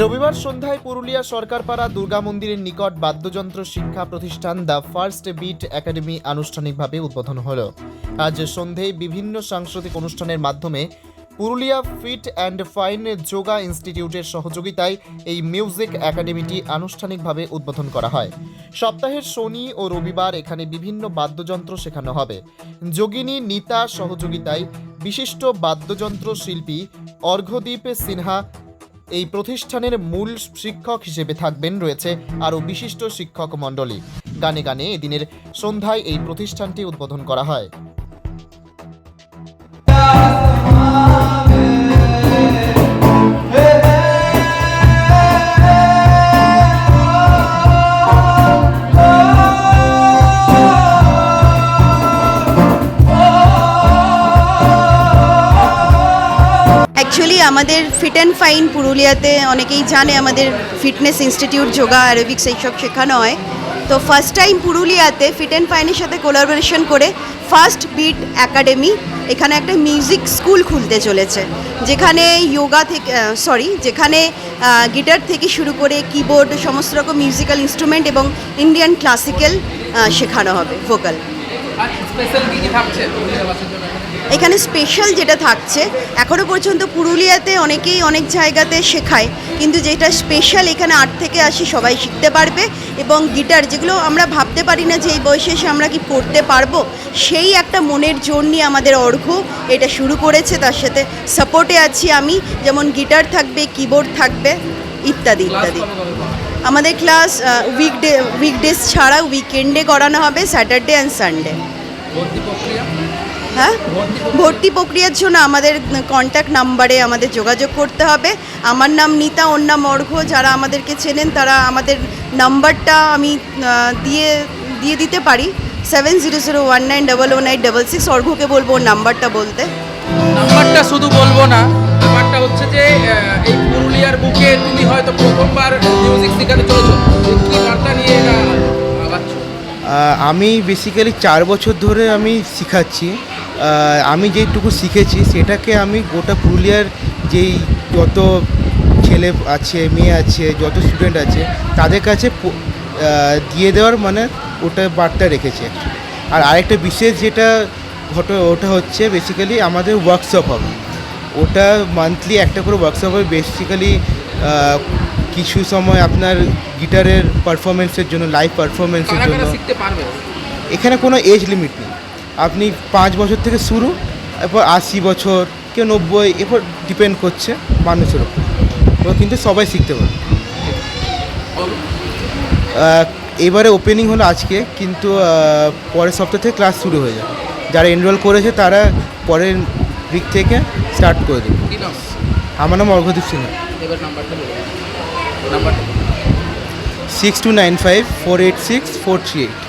রবিবার সন্ধ্যায় পুরুলিয়া সরকারপাড়া দুর্গা মন্দিরের নিকট বাদ্যযন্ত্র শিক্ষা প্রতিষ্ঠান দ্য ফার্স্ট বিট একাডেমি আনুষ্ঠানিকভাবে উদ্বোধন হলো। আজ সন্ধ্যায় বিভিন্ন সাংস্কৃতিক অনুষ্ঠানের মাধ্যমে Purulia fit and fine yoga ইনস্টিটিউটের সহযোগিতায় এই মিউজিক একাডেমিটি আনুষ্ঠানিকভাবে উদ্বোধন করা হয়। সপ্তাহের শনি ও রবিবার এখানে বিভিন্ন বাদ্যযন্ত্র শেখানো হবে। যোগিনী নিতা সহযোগিতায় বিশিষ্ট বাদ্যযন্ত্র শিল্পী অর্ঘ্যদীপ সিনহা এই প্রতিষ্ঠানের মূল শিক্ষক হিসেবে থাকবেন রয়েছে আরও বিশিষ্ট শিক্ষক মণ্ডলী। গানে গানে এদিনের সন্ধ্যায় এই প্রতিষ্ঠানটি উদ্বোধন করা হয়। আমাদের ফিট অ্যান্ড ফাইন পুরুলিয়াতে অনেকেই জানে আমাদের ফিটনেস ইনস্টিটিউট যোগা অ্যারোবিক্স এইসব শেখানো হয়। তো ফার্স্ট টাইম পুরুলিয়াতে ফিট অ্যান্ড ফাইনের সাথে কোলাবোরেশন করে ফার্স্ট বিট একাডেমি এখানে একটা মিউজিক স্কুল খুলতে চলেছে। যেখানে যোগা থেকে সরি যেখানে গিটার থেকে শুরু করে কিবোর্ড সমস্ত রকম মিউজিক্যাল ইনস্ট্রুমেন্ট এবং ইন্ডিয়ান ক্লাসিক্যাল শেখানো হবে ভোকাল এখানে স্পেশাল যেটা থাকছে এখনও পর্যন্ত পুরুলিয়াতে অনেকেই অনেক জায়গাতে শেখায় কিন্তু যেটা স্পেশাল এখানে আট থেকে আসি সবাই শিখতে পারবে এবং গিটার যেগুলো আমরা ভাবতে পারি না যে এই বয়সে এসে আমরা কি পড়তে পারব সেই একটা মনের জোর নিয়ে আমাদের অর্ঘ্য এটা শুরু করেছে তার সাথে সাপোর্টে আছি আমি যেমন গিটার থাকবে কিবোর্ড থাকবে ইত্যাদি ইত্যাদি? আমাদের ক্লাস উইকডে উইকডেজ ছাড়া উইকেন্ডে করানো হবে স্যাটারডে অ্যান্ড সানডে হ্যাঁ? ভর্তি প্রক্রিয়ার জন্য আমাদের কন্ট্যাক্ট নাম্বারে আমাদের যোগাযোগ করতে হবে। আমার নাম নিতা ওর নাম অর্ঘ্য। যারা আমাদেরকে চেনেন তারা আমাদের নাম্বারটা আমি দিয়ে দিয়ে দিতে পারি। Seven zero zero one nine double one eight double six অর্ঘ্যকে বলব ওর নাম্বারটা বলতে। নাম্বারটা শুধু বলব না ব্যাপারটা হচ্ছে যে এই পুরুলিয়ার বুকে তুমি হয়তো প্রথমবার মিউজিক শেখাতে চলেছো। কি বার্তা নিয়ে এটা আমি বেসিক্যালি চার বছর ধরে আমি শেখাচ্ছি। আমি যেটুকু শিখেছি সেটাকে আমি গোটা পুরুলিয়ার যেই যত ছেলে আছে মেয়ে আছে যত স্টুডেন্ট আছে তাদের কাছে দিয়ে দেওয়ার মানে ওটা বার্তা রেখেছে আর আরেকটা বিশেষ যেটা ঘটে ওটা হচ্ছে বেসিক্যালি আমাদের ওয়ার্কশপ হবে। ওটা মান্থলি একটা করে ওয়ার্কশপ হবে বেসিক্যালি কিছু সময় আপনার গিটারের পারফরমেন্সের জন্য লাইভ পারফরমেন্সের জন্য। শিখতে পারবে? এখানে কোনো এজ লিমিট নেই। আপনি পাঁচ বছর থেকে শুরু এরপর আশি বছর কেউ নব্বই এরপর ডিপেন্ড করছে মানুষের উপর। এবার কিন্তু সবাই শিখতে পারে। এবারে ওপেনিং হলো আজকে কিন্তু পরের সপ্তাহ থেকে ক্লাস শুরু হয়ে যাবে। যারা এনরোল করেছে তারা পরের উইক থেকে স্টার্ট করে দেবে। আমার নাম অর্ঘদীপ সিংহ এবার নাম্বারটা নাম্বারটা six two nine five four eight six four three eight